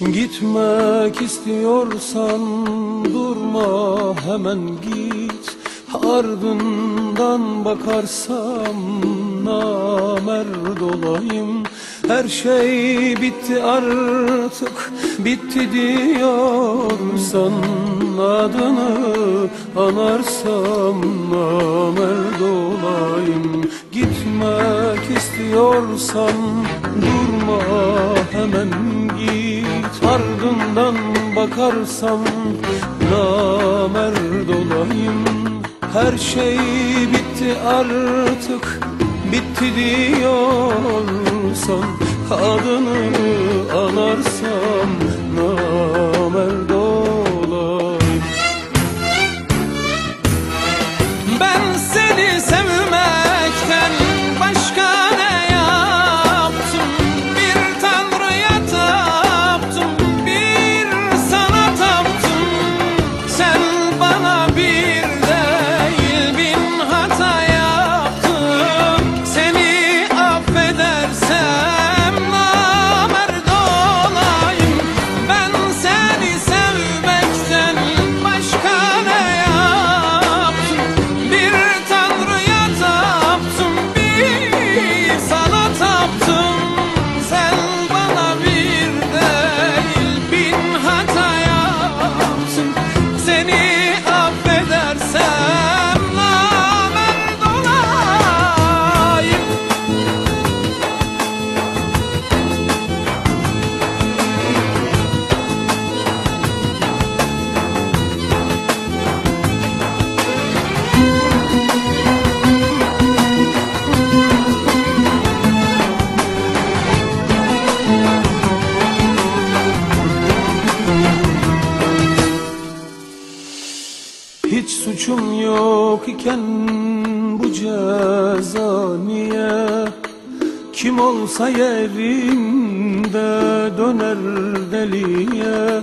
Gitmek istiyorsan durma hemen git. Ardından bakarsam namerd olayım Her şey bitti artık bitti diyorsan Adını anarsam namerd olayım Gitmek istiyorsan durma hemen git. Ardından bakarsam namerd olayım. Her şey bitti artık bitti diyorsan Adını anarsam namerd olayım. Ben seni sevmekten Hiç suçum yok iken bu ceza niye Kim olsa yerinde döner deliye.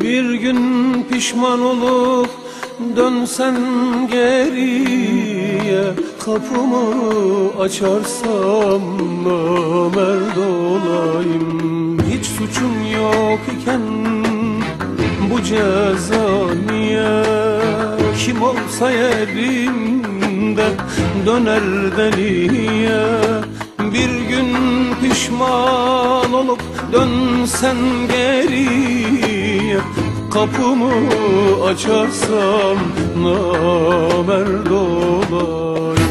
Bir gün pişman olup dönsen geriye. Kapımı açarsam namerd olayım. Hiç suçum yok iken bu ceza niye Kim olsa yerinde döner deliye. Bir gün pişman olup dönsen geriye Kapımı açarsam namerd olayım